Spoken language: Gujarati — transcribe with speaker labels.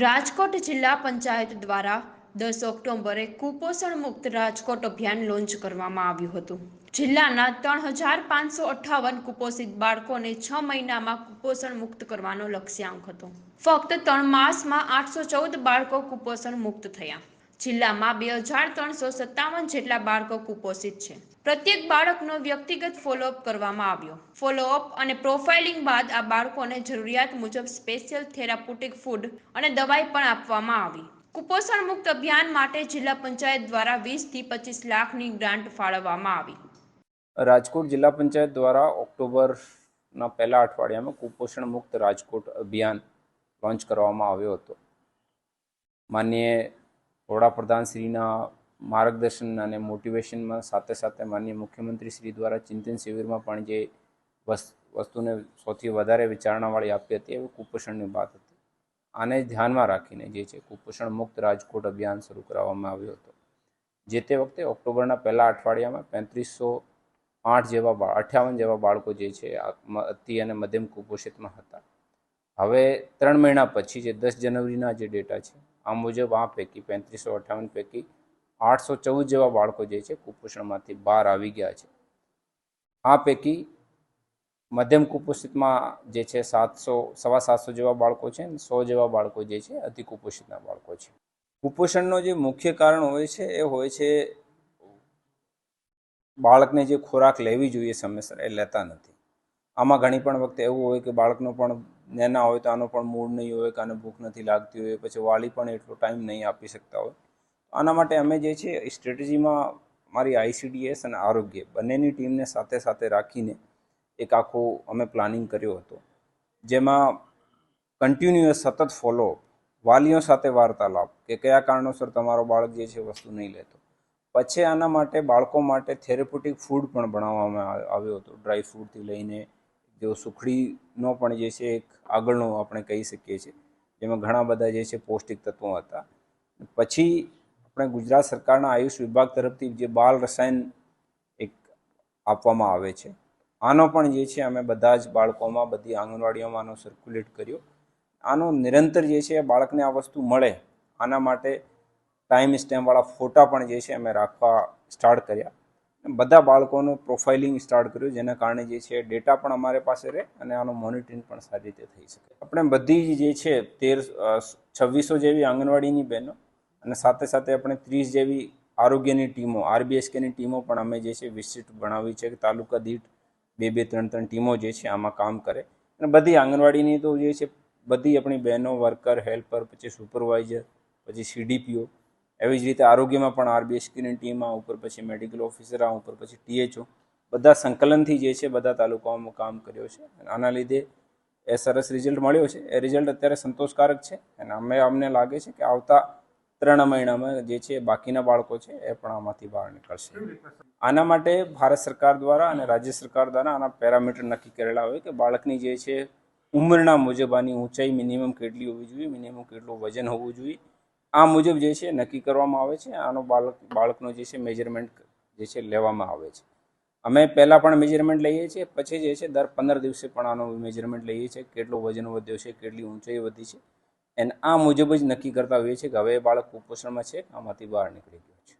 Speaker 1: રાજકોટ જિલ્લા પંચાયત દ્વારા દસ ઓક્ટોબરે કુપોષણ મુક્ત રાજકોટ અભિયાન લોન્ચ કરવામાં આવ્યું હતું. જિલ્લાના ત્રણ હજાર પાંચસો અઠ્ઠાવન કુપોષિત બાળકોને છ મહિનામાં કુપોષણ મુક્ત કરવાનો લક્ષ્યાંક હતો. ફક્ત ત્રણ માસમાં આઠસો ચૌદ બાળકો કુપોષણ મુક્ત થયા. જિલ્લામાં બે હજાર ત્રણસો સત્તાવન જેટલા બાળકો કુપોષિત છે. પ્રત્યેક બાળકનો વ્યક્તિગત ફોલોઅપ કરવામાં આવ્યો. ફોલોઅપ અને પ્રોફાઇલિંગ બાદ આ બાળકોને જરૂરિયાત મુજબ સ્પેશિયલ થેરાપુટિક ફૂડ અને દવાઈ પણ આપવામાં આવી. કુપોષણ મુક્ત અભિયાન માટે જિલ્લા પંચાયત દ્વારા વીસથી પચીસ લાખની ગ્રાન્ટ ફાળવવામાં આવી.
Speaker 2: રાજકોટ જિલ્લા પંચાયત દ્વારા ઓક્ટોબરના પહેલા અઠવાડિયામાં કુપોષણ મુક્ત રાજકોટ અભિયાન લોન્ચ કરવામાં આવ્યો હતો. માન્ય વડાપ્રધાન શ્રીના માર્ગદર્શન અને મોટિવેશનમાં સાથે સાથે માનનીય મુખ્યમંત્રી શ્રી દ્વારા ચિંતન શિબિરમાં પણ જે વસ, વસ્તુને સૌથી વધારે વિચારણાવાળી આપી હતી, એ કુપોષણની વાત હતી. આને ધ્યાનમાં રાખીને જે છે, કુપોષણ મુક્ત રાજકોટ અભિયાન શરૂ કરવામાં આવ્યો હતો. જે તે વખતે ઓક્ટોબરના પહેલા અઠવાડિયામાં પેંત્રીસો આઠ જેવા અઠ્યાવન જેવા બાળકો જે છે અતિ અને મધ્યમ કુપોષિતમાં હતા. હવે ત્રણ મહિના પછી જે દસ જનવરીના જે ડેટા છે, આ મુજબ આ પૈકી, પેંત્રીસો અઠ્ઠાવન પૈકી આઠસો ચૌદ જેવા બાળકો જે છે કુપોષણમાંથી બહાર આવી ગયા છે. આ પૈકી મધ્યમ કુપોષિતમાં જે છે સાતસો, સવા સાતસો જેવા બાળકો છે અને સો જેવા બાળકો જે છે અતિ કુપોષિતના બાળકો છે. કુપોષણનો જે મુખ્ય કારણ હોય છે એ હોય છે બાળકને જે ખોરાક લેવી જોઈએ સમયસર એ લેતા નથી. આમાં ઘણી પણ વખતે એવું હોય કે બાળકનો પણ નેના હોય તો આનો પણ મૂડ નહીં હોય કે આને ભૂખ નથી લાગતી હોય, પછી વાલી પણ એટલો ટાઈમ નહીં આપી શકતા હોય. આના માટે અમે જે છે, સ્ટ્રેટેજીમાં મારી આઈસીડીએસ અને આરોગ્ય બંનેની ટીમને સાથે સાથે રાખીને એક આખો અમે પ્લાનિંગ કર્યો હતો. જેમાં કન્ટિન્યુઅસ સતત ફોલો વાલીઓ સાથે વાર્તાલાપ કે કયા કારણોસર તમારો બાળક જે છે વસ્તુ નહીં લેતો. પછી આના માટે બાળકો માટે થેરેપોટિક ફૂડ પણ બનાવવામાં આવ્યો હતો. ડ્રાય ફ્રૂટથી લઈને જો સુખડીનો પણ જે છે એક આગળનો આપણે કહી શકીએ છીએ. જેમાં ઘણા બધા જે છે પૌષ્ટિક તત્વો હતા. પછી આપણે ગુજરાત સરકારના આયુષ વિભાગ તરફથી જે બાળ રસાયણ એક આપવામાં આવે છે. આનો પણ જે છે અમે બધા જ બાળકોમાં બધી આંગણવાડીઓમાં આનો સર્ક્યુલેટ કર્યો. આનો નિરંતર જે છે બાળકને આ વસ્તુ મળે, આના માટે ટાઈમ સ્ટેમ્પવાળા ફોટા પણ જે છે અમે રાખવા સ્ટાર્ટ કર્યા. બધા બાળકોનું પ્રોફાઇલિંગ સ્ટાર્ટ કર્યું, જેના કારણે જે છે ડેટા પણ અમારે પાસે રહે અને આનું મોનિટરિંગ પણ સારી રીતે થઈ શકે. આપણે બધી જે છે તેર છવ્વીસો જેવી આંગણવાડીની બહેનો અને સાથે સાથે આપણે ત્રીસ જેવી આરોગ્યની ટીમો, આરબીએસકેની ટીમો પણ અમે જે છે વિસ્તૃત બનાવી છે. કે તાલુકા દીઠ બે બે, ત્રણ ત્રણ ટીમો જે છે આમાં કામ કરે. અને બધી આંગણવાડીની તો જે છે બધી આપણી બહેનો, વર્કર, હેલ્પર, પછી સુપરવાઇઝર, પછી સીડીપીઓ એવી જ રીતે આરોગ્યમાં પણ આરબીએસકેની ટીમ આ ઉપર, પછી મેડિકલ ઓફિસર આ ઉપર, પછી ટીએચઓ બધા સંકલનથી જે છે બધા તાલુકાઓમાં કામ કર્યો છે. આના લીધે એ સરસ રિઝલ્ટ મળ્યો છે. એ રિઝલ્ટ અત્યારે સંતોષકારક છે. અને અમે અમને લાગે છે કે આવતા ત્રણ મહિનામાં જે છે બાકીના બાળકો છે એ પણ આમાંથી બહાર નીકળશે. આના માટે ભારત સરકાર દ્વારા અને રાજ્ય સરકાર દ્વારા આના પેરામીટર નક્કી કરેલા હોય કે બાળકની જે છે ઉંમરના મુજબ આની ઊંચાઈ મિનિમમ કેટલી હોવી જોઈએ, મિનિમમ કેટલું વજન હોવું જોઈએ, આ મુજબ જે છે નક્કી કરવામાં આવે છે. આનો બાળક, બાળકનો જે છે મેજરમેન્ટ જે છે લેવામાં આવે છે. અમે પહેલાં પણ મેજરમેન્ટ લઈએ છીએ, પછી જે છે દર પંદર દિવસે પણ આનો મેજરમેન્ટ લઈએ છીએ, કેટલું વજન વધ્યો છે, કેટલી ઊંચાઈ વધી છે. અને આ મુજબ જ નક્કી કરતા હોઈએ છીએ કે હવે એ બાળક કુપોષણમાં છે, આમાંથી બહાર નીકળી ગયો છે.